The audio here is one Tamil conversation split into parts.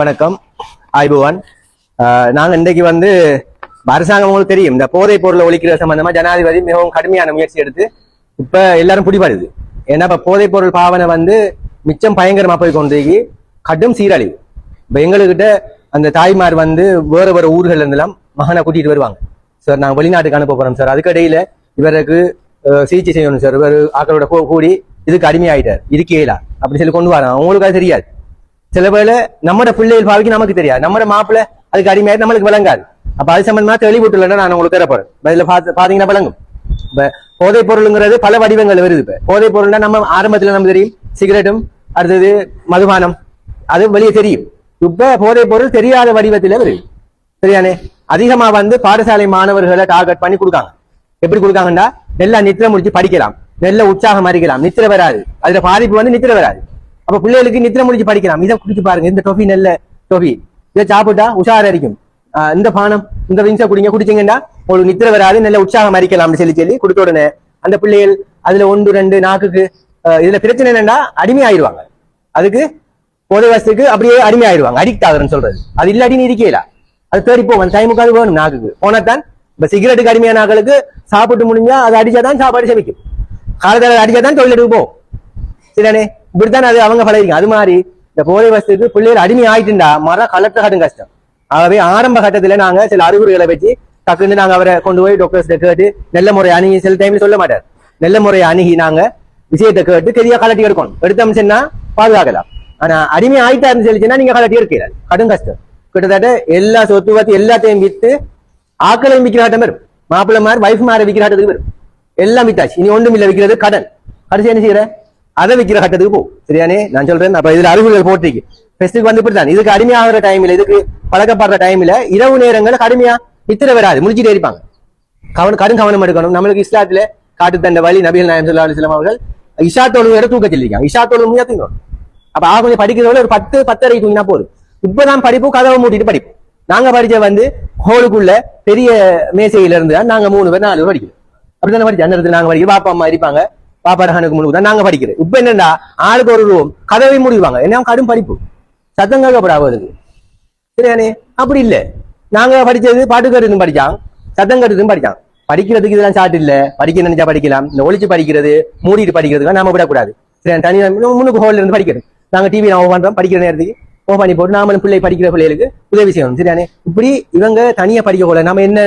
வணக்கம். ஐபுவான் நாங்க இன்றைக்கு வந்து அரசாங்கம் உங்களுக்கு தெரியும். இந்த போதைப் பொருளை ஒழிக்கிற சம்பந்தமா ஜனாதிபதி மிகவும் கடுமையான முயற்சி எடுத்து இப்ப எல்லாரும் பிடிபடுது. ஏன்னா இப்ப போதைப் பொருள் பாவனை வந்து மிச்சம் பயங்கரமா போய் கொண்டிருக்கி. கடும் சீரழிவு. இப்ப எங்ககிட்ட அந்த தாய்மார் வந்து வேற வேற ஊர்கள் இருந்தெல்லாம் மகனை கூட்டிட்டு வருவாங்க. சார் நாங்கள் வெளிநாட்டுக்கு அனுப்ப போறோம் சார். அதுக்கடையில இவருக்கு சிகிச்சை செய்யணும் சார். இவர் ஆக்களோட கூடி இதுக்கு அடிமையாயிட்டார். இருக்கேலா அப்படின்னு சொல்லி கொண்டு வரான் அவங்களுக்கு அது தெரியாது. சில பேர் நம்மட பிள்ளைகள் பாவிக்கு நமக்கு தெரியாது. நம்மட மாப்பிள்ள அதுக்கு அடிமையாக நம்மளுக்கு விளங்காது. அப்ப அது சம்பந்தமா தெளிவுட்டுலன்னா நான் உங்களுக்கு தரப்போறேன் இதுல பாத்து பாத்தீங்கன்னா விளங்கும். இப்ப போதைப் பொருளுங்கிறது பல வடிவங்கள் வருது இப்ப. போதைப் பொருள்னா நம்ம ஆரம்பத்துல நமக்கு தெரியும். சிகரெட்டும் அடுத்தது மதுபானம். அது வெளியே தெரியும். இப்ப போதைப் பொருள் தெரியாத வடிவத்துல வருது. சரியானே அதிகமா வந்து பாடசாலை மாணவர்களை டார்கெட் பண்ணி கொடுக்காங்க. எப்படி கொடுக்காங்கன்னா நல்லா நித்திர முடிச்சு படிக்கலாம். நல்ல உற்சாகம் அறிக்கலாம் நித்திர வராது. அதுல பாதிப்பு வந்து நித்திர வராது. அப்ப பிள்ளைகளுக்கு நித்திர முடிஞ்சு படிக்கலாம். இதை குடிச்சு பாருங்க. இந்த டொஃபி நல்ல டொஃபி இதை சாப்பிட்டா உஷாரா இருக்கும். இந்த பானம் இந்த விங்ஸை குடிங்க. குடிச்சீங்கன்னா உங்களுக்கு நித்திர வராது. நல்ல உற்சாகம் அறிக்கலாம்னு சொல்லி சொல்லி கொடுத்த உடனே அந்த பிள்ளைகள் அதுல ஒன்று ரெண்டு நாக்குக்கு இதுல பிரச்சனை என்னன்னா அடிமை ஆயிடுவாங்க அதுக்கு போதை அப்படியே அடிமை ஆயிடுவாங்க அடிக்ட் ஆகுறேன்னு சொல்றது. அது இல்லாட்டி நீ இருக்கல அது தேடி போகும் டைமுக்கு வேணும் நாக்குக்கு. போனதான் இப்ப சிகரெட்டுக்கு அடிமையான ஆக்களுக்கு சாப்பிட்டு முடிஞ்சா அது அடிச்சாதான் சாப்பாடு சமைக்கும். காலத்தில் அடிச்சாதான் தொழிலுக்கு போகும். சரிதானே? இப்படித்தான் அது அவங்க பழகிருங்க அது மாதிரி இந்த போதை வசதிக்கு பிள்ளைகள் அடிமை ஆயிட்டுண்டா? மரம் கலட்ட கடும் கஷ்டம். ஆகவே ஆரம்ப கட்டத்துல நாங்க சில அறிகுறிகளை வச்சு டக்குன்னு நாங்க அவரை கொண்டு போய் டாக்டர்ஸ் கேட்டு நல்ல முறை அணுகி சில டைம்ல சொல்ல மாட்டார். நல்ல முறை அணுகி நாங்க விஷயத்தை கேட்டு தெரியா கலட்டி எடுக்கணும். எடுத்தோம் சொன்னா பாதுகாக்கலாம். ஆனா அடிமை ஆயிட்டாருன்னு சொல்லிச்சுன்னா நீங்க கலட்டி எடுக்கிறார் கடும் கஷ்டம். கிட்டத்தட்ட எல்லா சொத்து பார்த்து எல்லாத்தையும் வித்து ஆக்களையும் விற்கிற ஆட்டம் வரும். மாப்பிள்ளை மாதிரி வைஃப் மாற விற்கிற ஆட்டத்துக்கு வரும். எல்லாம் வித்தாச்சு. இனி ஒன்றும் இல்லை விற்கிறது கடன். கடைசி என்ன செய்யற? அதை விற்கிற கட்டத்துக்கு போ. சரியானே? நான் சொல்றேன். அப்ப இதுல அறிவுகள் போட்டிருக்கு. ஃபெஸ்ட்டுக்கு வந்து இப்படிதான் இதுக்கு அடிமையாகிற டைம்ல இதுக்கு பழக்கப்படுற டைம்ல இரவு நேரங்கள் கடுமையா நித்திர வராது. முடிச்சுட்டே இருப்பாங்க. கவனம் கடும் கவனம் எடுக்கணும். நம்மளுக்கு இஸ்லாத்துல காட்டு தந்த வழி நபிகள் நாயம் சொல்லா அலிஸ்லாம் அவர்கள் இஷா தொழுகையோட தூக்க சொல்லியிருக்காங்க இஷா தொழுகையா தூங்கணும் அப்ப ஆக கொஞ்சம் படிக்கிறதோட ஒரு பத்து பத்தரை தூங்கினா போதும். இப்பதான் படிப்போம் கதவை மூட்டிட்டு படிப்போம் நாங்க படிச்ச வந்து ஹோலுக்குள்ள பெரிய மேசையில இருந்து தான் நாங்க மூணு பேர் நாலு பேர் படிக்கிறோம். அப்படித்தானே படிச்சு அந்த இடத்துல நாங்க படிக்கிறோம். பாப்பா அம்மா இருப்பாங்க. பாப்பா ரஹானுக்கு தான் நாங்க படிக்கிறோம். இப்ப என்னன்னா ஆளுக்கு ஒரு ரூம் கதவை மூடிடுவாங்க என்ன கடும் படிப்பு. சத்தம் கேட்கப்படாவதுக்கு சரியானே அப்படி இல்ல. நாங்க படிச்சது பாட்டு கருதும் படிச்சான். சத்தம் கருதும் படிச்சான். படிக்கிறதுக்கு இதெல்லாம் சாட்டு இல்ல. படிக்க நினைச்சா படிக்கலாம். இந்த ஒளிச்சு படிக்கிறது மூடிட்டு படிக்கிறதுக்கு நாம விடக்கூடாது. சரி தனி முன்னுக்கு ஹோல்ல இருந்து படிக்கிறோம். நாங்க டிவி நான் பண்றோம். படிக்கிற நேரத்துக்கு ஓ பண்ணி போட்டு நாமளும் பிள்ளை படிக்கிற பிள்ளைகளுக்கு உதவி செய்யணும். சரியானே இப்படி இவங்க தனியா படிக்க போல நம்ம என்ன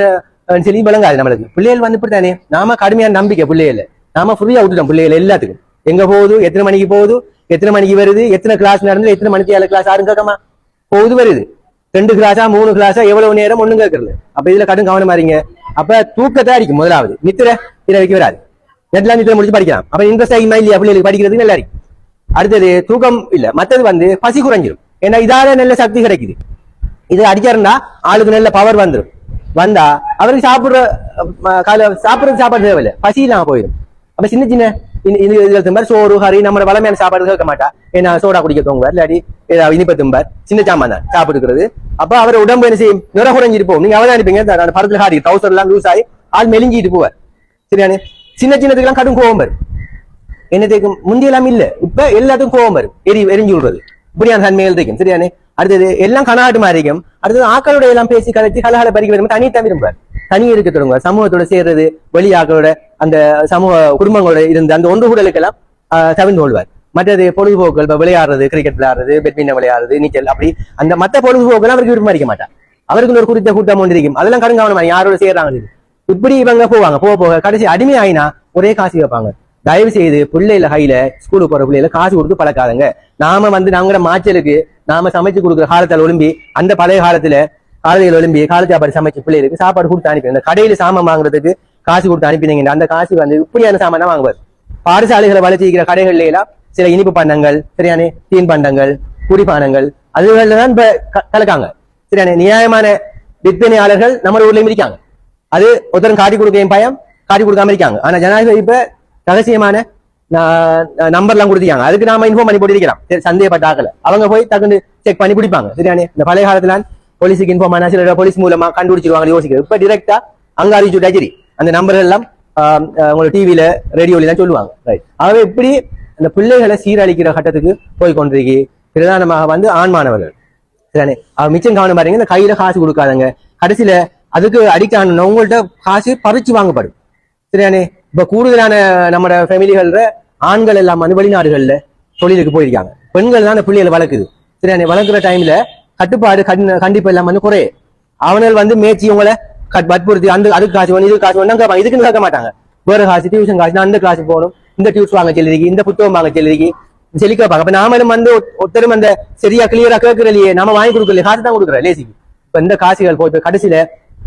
சரி சொல்லி விளங்காது நம்மளுக்கு. பிள்ளைகள் வந்து இப்படி தானே நாம கடுமையான நம்பிக்கை பிள்ளைகள நாம ஃப்ரீயா விட்டுட்டோம் பிள்ளைகள் எல்லாத்துக்கும். எங்க போகுது? எத்தனை மணிக்கு போகுது? எத்தனை மணிக்கு வருது? எத்தனை கிளாஸ் நடந்து எத்தனை மணிக்கு ஏழு கிளாஸ் ஆறு கேட்கமா போகுது வருது. ரெண்டு கிளாஸா மூணு கிளாஸா எவ்வளவு நேரம் ஒண்ணும் கேட்கறது அப்ப இதுல கடும் கவனமா இருங்க. அப்ப தூக்கத்தை அடிக்கும் முதலாவது. நித்திர இதை வைக்க வராது. நெட்லாம் நித்திர முடிச்சு படிக்கலாம். அப்ப இன்ட்ரெஸ்ட் ஆகிமா இல்லையா பிள்ளைகளுக்கு படிக்கிறதுக்கு நல்லா இருக்கு. அடுத்தது தூக்கம் இல்ல. மத்தது வந்து பசி குறைஞ்சிரும். ஏன்னா இதால நல்ல சக்தி கிடைக்குது. இது அடிச்சாருன்னா ஆளுக்கு நல்ல பவர் வந்துரும். வந்தா அவருக்கு சாப்பிடுற கால சாப்பிடுறது சாப்பாடு தேவையில்ல. பசி இல்லாம போயிடும் அப்ப சின்ன சின்ன இந்த- இதுல தும்பார் சோறு ஹரி நம்ம வளமையான சாப்பாடு கேட்க மாட்டா. ஏன்னா சோடா குடிக்க தூங்குவார் இல்லாட்டி ஏதாவது இனிப்ப தும்பார் சின்ன சாமான் தான் சாப்பிடுக்கிறது அப்ப அவர் உடம்பு என்ன செய்யும்? நிற குறைஞ்சிருப்போம் நீங்க அவதானிப்பீங்க அந்த அந்த படத்துல ஹாரி ட்ரௌசர் எல்லாம் லூஸ் ஆகி ஆள் மெலிஞ்சிட்டு போவார். சரியானே? சின்ன சின்னதுக்கெல்லாம் கடும் கோவம் வரும். என்னத்துக்கு முந்தியெல்லாம் இல்ல. இப்ப எல்லாத்துக்கும் கோவம் வரும். எரி எரிஞ்சு விடுறது. இப்படியான தன்மைகள் இருக்கும். சரியானே? அடுத்தது எல்லாம் கனாட்டு மாதிரி இருக்கும். அடுத்தது ஆக்களோட எல்லாம் பேசி கதைச்சு கலகல பறிக்க விரும்ப தனித்தான் விரும்புவார் தனி இருக்க தொடங்க சமூகத்தோட சேர்றது வெளியாக்களோட அந்த சமூக குடும்பங்களோட இருந்து அந்த ஒன்று கூடலுக்கெல்லாம் தவிர்ந்து கொள்வார். மற்றது பொழுதுபோக்குகள் இப்ப விளையாடுறது கிரிக்கெட் விளையாடுறது பேட்மிண்டன் விளையாடுறது நீச்சல் அப்படி அந்த மத்த பொழுதுபோக்குகள் அவருக்கு விரும்ப இருக்க மாட்டார். அவருக்கு ஒரு குறித்த கூட்டம் ஒன்று இருக்கும். அதெல்லாம் கடுங்கவனமா யாரோட சேர்றாங்க இப்படி இவங்க போவாங்க. போக போக கடைசி அடிமை ஆயினா ஒரே காசு வைப்பாங்க தயவு செய்து பிள்ளையில கையில ஸ்கூலுக்கு போற பிள்ளையில காசு கொடுத்து பழக்காதங்க. நாம வந்து நாங்கிற மாச்சலுக்கு நாம சமைச்சு கொடுக்குற காலத்தால் ஒலிம்பி அந்த பழைய காலத்துல காலையில் ஒலிம்பி காலை சாப்பாடு சமைச்சு பிள்ளைகளுக்கு சாப்பாடு கொடுத்து அனுப்பி இந்த கடையில சாமான் வாங்குறதுக்கு காசு கொடுத்து அனுப்பினீங்க அந்த காசு வந்து இப்படியான சாமான் தான் வாங்குவார். பாடசாலைகளை வளர்ச்சிக்கிற கடைகள்ல எல்லாம் சில இனிப்பு பண்டங்கள் சரியானே தீன் பண்டங்கள் குடிபானங்கள் அதுகள்ல தான் இப்ப கலக்காங்க. சரியானே நியாயமான விற்பனையாளர்கள் நம்ம ஊர்லயும் இருக்காங்க அது ஒருத்தரும் காட்டி கொடுக்கையும் பயம் காட்டி கொடுக்காம இருக்காங்க. ஆனா ஜனாதிபதி இப்ப ரகசியமான நம்பர் எல்லாம் அதுக்கு நாம இன்ஃபார்ம் பண்ணி போட்டிருக்கலாம் சரி சந்தேகப்பட்ட ஆக்கல அவங்க போய் டக்குன்னு செக் பண்ணி பிடிப்பாங்க. சரியானே இந்த பழைய காலத்துல போலீஸுக்கு இன்ஃபார்ம் ஆனால் சில போலீஸ் மூலமா கண்டுபிடிச்சிருவாங்க யோசிக்கிறது. இப்போ டிரெக்டா அங்க அறிவிச்சுட்டா சரி. அந்த நம்பர் எல்லாம் உங்களை டிவியில் உங்களுக்கு டிவியில ரேடியோல சொல்லுவாங்க. ரைட் ஆகவே இப்படி அந்த பிள்ளைகளை சீரழிக்கிற கட்டத்துக்கு போய் கொண்டிருக்கி பிரதானமாக வந்து ஆண் மாணவர்கள். சரிதானே? மிச்சம் கவனம் பாருங்க இந்த கையில காசு கொடுக்காதங்க. கடைசியில அதுக்கு அடிக்ட் ஆன உங்கள்ட்ட காசு பறிச்சு வாங்கப்படும். சரியானே இப்ப கூடுதலான நம்ம ஃபேமிலிகள்ல ஆண்கள் எல்லாம் வந்து வெளிநாடுகள்ல தொழிலுக்கு போயிருக்காங்க. பெண்கள் தான் அந்த பிள்ளைகளை வளர்க்குது. சரியானே வளர்க்குற டைம்ல கட்டுப்பாடு கண் இல்லாம எல்லாம் வந்து குறையே அவனால் வந்து மேய்ச்சி உங்களை கட் வற்புறுத்தி அந்த அதுக்கு காசு வேணும் இதுக்கு காசு வேணும் கேட்பாங்க இதுக்குன்னு கேட்க மாட்டாங்க. வேற காசு டியூஷன் காசு நான் அந்த கிளாஸ் போகணும் இந்த டியூஷன் வாங்க சொல்லிருக்கு இந்த புத்தகம் வாங்க சொல்லிருக்கு சொல்லி கேட்பாங்க. அப்ப நாமளும் வந்து ஒருத்தரும் அந்த சரியா கிளியரா கேட்கறலையே நம்ம வாங்கி கொடுக்கல காசு தான் கொடுக்குறோம் லேசிக்கு இப்ப இந்த காசுகள் போய் கடைசியில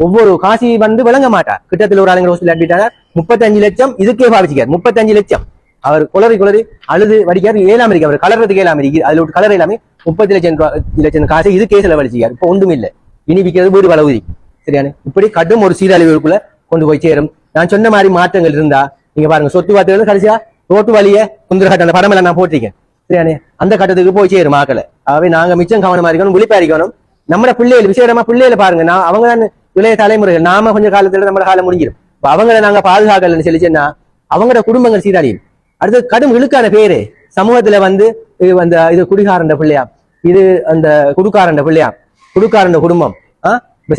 ஒவ்வொரு காசி வந்து விளங்க மாட்டா. கிட்டத்தில் ஒரு ஆளுங்க ஹோஸ்டல் அட்மிட் முப்பத்தஞ்சு லட்சம் இதுக்கே பாவிச்சிக்கார். முப்பத்தஞ்சு லட்சம். அவர் குளறி குளறி அழுது வடிக்காரு ஏழாம் இருக்கு அவர் கலர்றதுக்கு ஏழாம் இருக்கு அதுல ஒரு கலர் எல்லாமே முப்பத்தி லட்சம் லட்சம் காசு இது கேஸ்ல வலிச்சிக்காரு இப்ப ஒன்றும் இல்லை. இனி விற்கிறது வீடு வளவுதி சரியான? இப்படி கடும் ஒரு சீரழிவுக்குள்ள கொண்டு போய் சேரும். நான் சொன்ன மாதிரி மாற்றங்கள் இருந்தா நீங்க பாருங்க சொத்து வார்த்தைகள் கடைசியா ரோட்டு வழிய குந்திர அந்த படம் எல்லாம் நான் போட்டிருக்கேன். சரியானே? அந்த கட்டத்துக்கு போய் சேரும் ஆக்களை. ஆகவே நாங்க மிச்சம் கவனமா இருக்கணும் விழிப்பா இருக்கணும். நம்ம பிள்ளைகள் விசேடமா பிள்ளைகளை பாருங்க. நான் அவங்க தான் இளைய தலைமுறைகள். நாம கொஞ்சம் காலத்துல நம்ம காலம் முடிஞ்சிடும் இப்ப அவங்கள நாங்க பாதுகாக்கலன்னு சொல்லிச்சேன்னா அவங்களோட குடும்பங்கள் சீராளியும் அடுத்து கடும் இழுக்கான பேரு. சமூகத்துல வந்து இது அந்த இது குடிகாரண்ட பிள்ளையா இது அந்த குடுக்காரண்ட பிள்ளையா குடுக்காரண்ட குடும்பம்.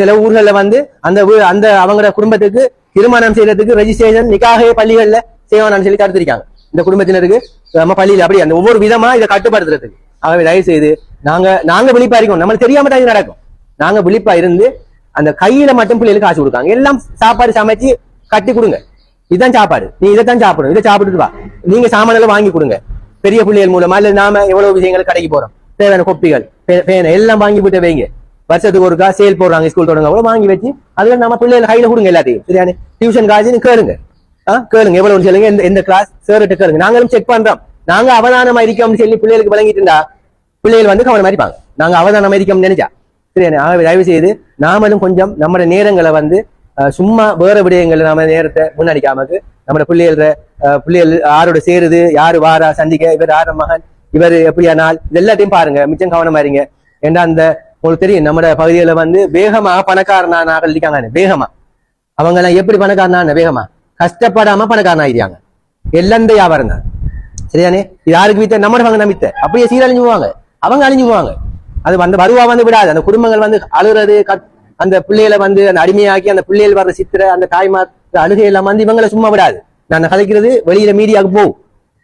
சில ஊர்கள்ல வந்து அந்த அந்த அவங்களோட குடும்பத்துக்கு திருமணம் செய்யறதுக்கு ரெஜிஸ்ட்ரேஷன் நிக்காகவே பள்ளிகள்ல செய்வானான்னு சொல்லி தடுத்திருக்காங்க. இந்த குடும்பத்தினருக்கு நம்ம பள்ளியில அப்படி அந்த ஒவ்வொரு விதமா இதை கட்டுப்படுத்துறதுக்கு. ஆகவே தயவு செய்து நாங்க நாங்க விழிப்பா இருக்கோம் நம்மளுக்கு தெரியாம தான் இது நடக்கும். நாங்க விழிப்பா இருந்து அந்த கையில மட்டும் பிள்ளைகளுக்கு காசு கொடுக்காங்க. எல்லாம் சாப்பாடு சமைச்சு கட்டி கொடுங்க. இதுதான் சாப்பாடு. நீ இதைத்தான் சாப்பிடும் இதை சாப்பிட்டுட்டு வா. நீங்க சாமானெல்லாம் வாங்கி கொடுங்க. பெரிய பிள்ளைகள் மூலமா இல்ல நாம எவ்வளவு விஷயங்கள் கடைக்கு போறோம். தேவையான கொப்பிகள் பேனை எல்லாம் வாங்கி போட்டு வைங்க. வருஷத்துக்கு ஒருக்கா சேல் போடுறாங்க ஸ்கூல் தொடங்க கூட வாங்கி வச்சு அதுல நம்ம பிள்ளைகள் கையில கொடுங்க எல்லாத்தையும். சரியான டியூஷன் காசுன்னு கேளுங்க. ஆ கேளுங்க. எவ்வளவு சொல்லுங்க. எந்த எந்த கிளாஸ் சேர்ட்டு கேளுங்க. நாங்களும் செக் பண்றோம். நாங்க அவதானமா இருக்கோம்னு சொல்லி பிள்ளைகளுக்கு விளங்கிட்டு இருந்தா பிள்ளைகள் வந்து கவனம் இருப்பாங்க. நாங்க அவதானமா இருக்கோம்னு நினைச்சா. சரியான ஆகவே தயவு செய்து நாமளும் கொஞ்சம் நம்மளோட நேரங்களை வந்து சும்மா வேற விடயங்கள் நாம நேரத்தை முன்னடிக்காமக்கு நம்ம பிள்ளைகள பிள்ளைகள் யாரோட சேருது யாரு வாரா சந்திக்க இவர் யார மகன் இவர் எப்படியானால் இது எல்லாத்தையும் பாருங்க மிச்சம் கவனமா இருங்க. ஏன்னா அந்த உங்களுக்கு தெரியும் நம்ம பகுதியில வந்து வேகமா பணக்காரனாக இருக்காங்க வேகமா. அவங்க எல்லாம் எப்படி பணக்காரனா வேகமா. கஷ்டப்படாம பணக்காரன் ஆயிடுறாங்க எல்லாம் வியாபாரம் தான். சரியானே இது யாருக்கு வித்த நம்ம பங்கு நம்பித்த அப்படியே சீரழிஞ்சு போவாங்க. அவங்க அழிஞ்சு போவாங்க. அது வந்து வருவா வந்து விடாது. அந்த குடும்பங்கள் வந்து அழுறது அந்த பிள்ளைகளை வந்து அந்த அடிமையாக்கி அந்த பிள்ளைகள் வர்ற சித்திர அந்த தாய்மார் அழுகை எல்லாம் வந்து இவங்களை சும்மா விடாது. நான் கதைக்கிறது வெளியில மீடியாவுக்கு போகும்.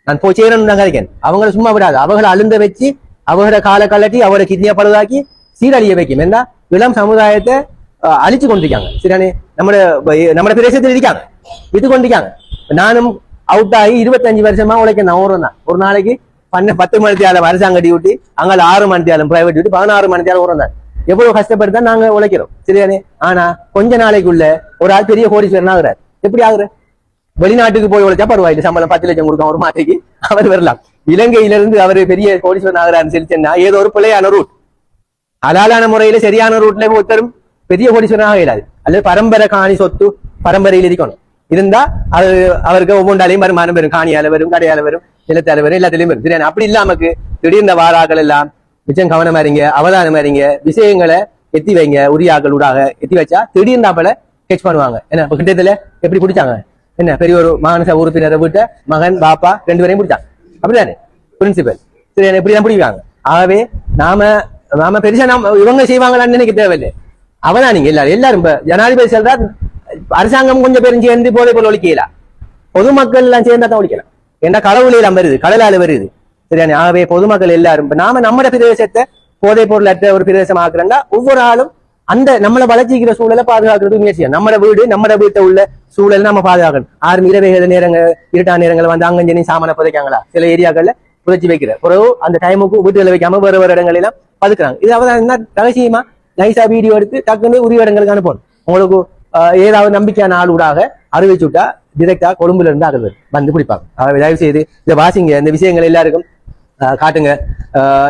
நான் போய் சேரணும் நான் கதைக்கேன் அவங்கள சும்மா விடாது. அவங்களை அழுந்த வச்சு அவங்கள காலை கலட்டி அவரை கிட்னியா பழுதாக்கி சீரழிய வைக்கும். ஏன்னா இளம் சமுதாயத்தை அஹ், அழிச்சு கொண்டிருக்காங்க. சரியானே நம்ம நம்ம பிரதேசத்தில் இருக்காங்க. வித்து கொண்டிருக்காங்க. நானும் அவுட் ஆகி இருபத்தஞ்சு வருஷமா உழைக்க நான் ஒரு தான். ஒரு நாளைக்கு பண்ண பத்து மணி தேலம் அரசாங்க டியூட்டி அங்கே ஆறு மணி தேவை பிரைவேட் டியூட்டி பதினாறு மணி தேவை ஒரு தான். எவ்வளவு கஷ்டப்பட்டு தான் நாங்க உழைக்கிறோம். சரியானே ஆனா கொஞ்ச நாளைக்குள்ள ஒரு ஆள் பெரிய கோடீஸ்வரன் ஆகுறாரு. எப்படி ஆகுற? வெளிநாட்டுக்கு போய் உழைச்சா பரவாயில்லை. சம்பளம் பத்து லட்சம் கொடுக்கும் ஒரு மாதத்துக்கு அவர் வரலாம். இலங்கையில இருந்து அவர் பெரிய கோடீஸ்வரன் ஆகுறாருன்னு சொல்லி சொன்னா ஏதோ ஒரு பிள்ளையான ரூட் அலாலான முறையில சரியான ரூட்ல ஒருத்தரும் பெரிய கோடீஸ்வரனாக இயலாது அல்லது பரம்பரை காணி சொத்து பரம்பரையில் இருக்கணும். இருந்தா அது அவருக்கு ஒவ்வொன்றாலையும் வருமானம் வரும். காணியால வரும் கடையால வரும் நிலத்தால வரும் எல்லாத்திலையும் வரும். சரியான அப்படி இல்லாமக்கு திடீர்ந்த வாராக்கள் எல்லாம் மிச்சம் கவனமா இருங்க அவதானமா இருங்க விஷயங்களை எத்தி வைங்க உரியாக்கள் ஊடாக எத்தி வச்சா திடீர்னாப்பல கெச் பண்ணுவாங்க. என்ன இப்ப கிட்டத்துல எப்படி பிடிச்சாங்க? என்ன பெரிய ஒரு மானச உறுப்பினரை விட்ட மகன் பாப்பா ரெண்டு பேரையும் பிடிச்சாங்க. அப்படிதானே? பிரின்சிபல் சரி என்ன இப்படிதான் பிடிப்பாங்க ஆகவே நாம நாம பெருசா நாம இவங்க செய்வாங்களான்னு நினைக்க தேவையில்லை. அவதான் நீங்க எல்லாரும் எல்லாரும் இப்ப ஜனாதிபதி சொல்றார் அரசாங்கம் கொஞ்சம் பேரும் சேர்ந்து போதை போல ஒழிக்கலாம் பொதுமக்கள் எல்லாம் சேர்ந்தா தான் ஒழிக்கலாம். ஏன்னா கடவுள் வருது கடலால வருது. சரியான ஆகவே பொதுமக்கள் எல்லாரும் இப்ப நாம நம்மட பிரதேசத்தை போதைப் பொருள் அற்ற ஒரு பிரதேசம் ஆக்குறோம்னா ஒவ்வொரு ஆளும் அந்த நம்மளை வளர்ச்சிக்கிற சூழலை பாதுகாக்கிறது முயற்சி நம்ம நம்மட வீடு நம்மட வீட்டை உள்ள சூழலை நம்ம பாதுகாக்கணும். ஆறு இரவைகள் நேரங்கள் இருட்டா நேரங்கள் வந்து அங்கஞ்சனி சாமான புதைக்காங்களா? சில ஏரியாக்கள்ல புதைச்சி வைக்கிற. பிறகு அந்த டைமுக்கு வீட்டுல வைக்காம வேறு வேறு இடங்கள் பதுக்குறாங்க. இது அவதான் என்ன ரகசியமா? நைசா வீடியோ எடுத்து டக்குன்னு உரிய இடங்களுக்கு அனுப்பணும். உங்களுக்கு ஏதாவது நம்பிக்கையான ஆளூடாக அறிவிச்சு விட்டா டிரெக்டா கொழும்புல இருந்து ஆகுது வந்து பிடிப்பாங்க. தயவு செய்து இந்த வாசிங்க இந்த விஷயங்கள் எல்லாருக்கும் காட்டுங்க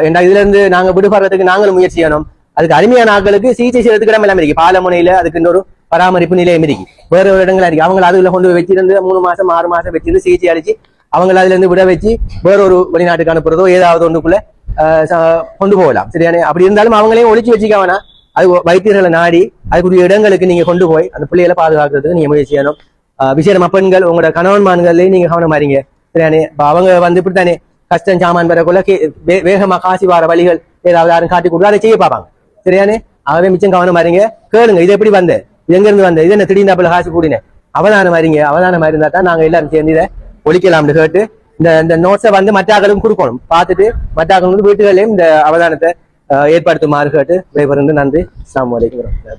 ஏன்னா இதுல இருந்து நாங்க விடுபடுறதுக்கு நாங்களும் முயற்சி செய்யணும் அதுக்கு அருமையான ஆட்களுக்கு சிகிச்சை செய்யறதுக்கு இடம் எல்லாம் இருக்கு பாலமுனையில அதுக்கு இன்னொரு பராமரிப்பு நிலையம் இருக்கு வேற ஒரு இடங்களா இருக்கு அவங்க அதுல கொண்டு போய் வச்சிருந்து மூணு மாசம் ஆறு மாசம் வச்சிருந்து சிகிச்சை அளிச்சு அவங்கள அதுல இருந்து விட வச்சு வேற ஒரு வெளிநாட்டுக்கு அனுப்புறதோ ஏதாவது ஒன்றுக்குள்ள கொண்டு போகலாம் சரியானே அப்படி இருந்தாலும் அவங்களையும் ஒழிச்சு வச்சுக்க வேணாம் அது வைத்தியர்களை நாடி அதுக்குரிய இடங்களுக்கு நீங்க கொண்டு போய் அந்த பிள்ளைகளை பாதுகாக்கிறதுக்கு நீங்க முயற்சி செய்யணும் ஆஹ் விசேடமா பெண்கள் உங்களோட கணவன்மான்கள்லயும் நீங்க கவனமாறீங்க சரியானே அவங்க வந்து இப்படித்தானே கஷ்டம் சாமான் வரக்குள்ள கே- வே- வேகமா காசி வார வழிகள் ஏதாவது யாரும் காட்டி கொடுத்து அதை செய்ய பார்ப்பாங்க. சரியானே? ஆகவே மிச்சம் கவனம் மாறிங்க. கேளுங்க இது எப்படி வந்த எங்க இருந்து வந்த இது என்ன திடீர்னு காசு கூடினேன் அவதானம் இருங்க அவதானம் இருந்தா தான் நாங்க எல்லாரும் சேர்ந்து இதை ஒழிக்கலாம்னு கேட்டு இந்த இந்த நோட்ஸை வந்து மற்றாக்களும் கொடுக்கணும். பார்த்துட்டு மற்றாக்கள் வந்து வீட்டுகளையும் இந்த அவதானத்தை ஏற்படுத்துமாறு கேட்டு விடைபெறுந்து நன்றி. அஸ்ஸலாமு வரைக்கும்